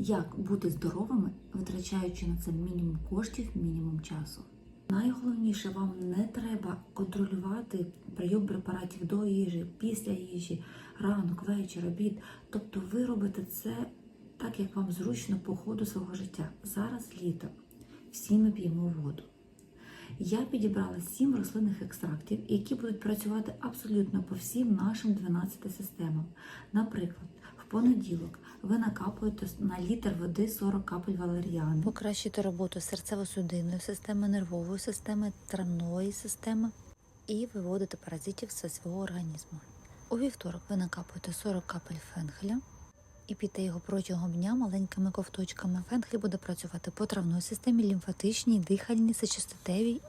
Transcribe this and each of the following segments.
Як бути здоровими, витрачаючи на це мінімум коштів, мінімум часу. Найголовніше, вам не треба контролювати прийом препаратів до їжі, після їжі, ранок, вечір, обід. Тобто ви робите це так, як вам зручно по ходу свого життя. Зараз літо. Всі ми п'ємо воду. Я підібрала 7 рослинних екстрактів, які будуть працювати абсолютно по всім нашим 12 системам. Наприклад, в понеділок ви накапуєте на літр води 40 капель валеріани. Покращити роботу серцево-судинної системи, нервової системи, травної системи і виводити паразитів зі свого організму. У вівторок ви накапуєте 40 капель фенхеля і п'єте його протягом дня маленькими ковточками. Фенхель буде працювати по травної системі, лімфатичній, дихальній, сечостатевій,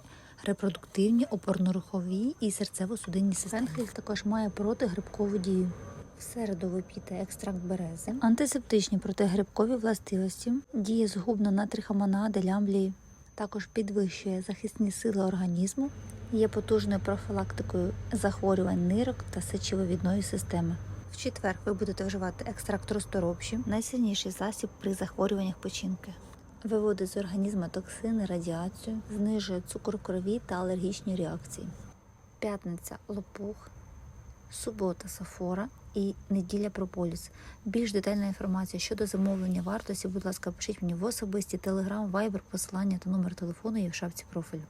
репродуктивній, опорно-руховій і серцево-судинній системі. Фенхель також має протигрибкову дію. В середу ви п'єте екстракт берези, антисептичні протигрибкові властивості, діє згубно на трихомонади, лямблії, також підвищує захисні сили організму, є потужною профілактикою захворювань нирок та сечовивідної системи. В четвер ви будете вживати екстракт розторопші, найсильніший засіб при захворюваннях печінки. Виводить з організму токсини, радіацію, знижує цукор крові та алергічні реакції. П'ятниця лопух, субота сафора і неділя прополіс. Більш детальна інформація щодо замовлення вартості, будь ласка, пишіть мені в особисті телеграм, вайбер, посилання та номер телефону є в шапці профілю.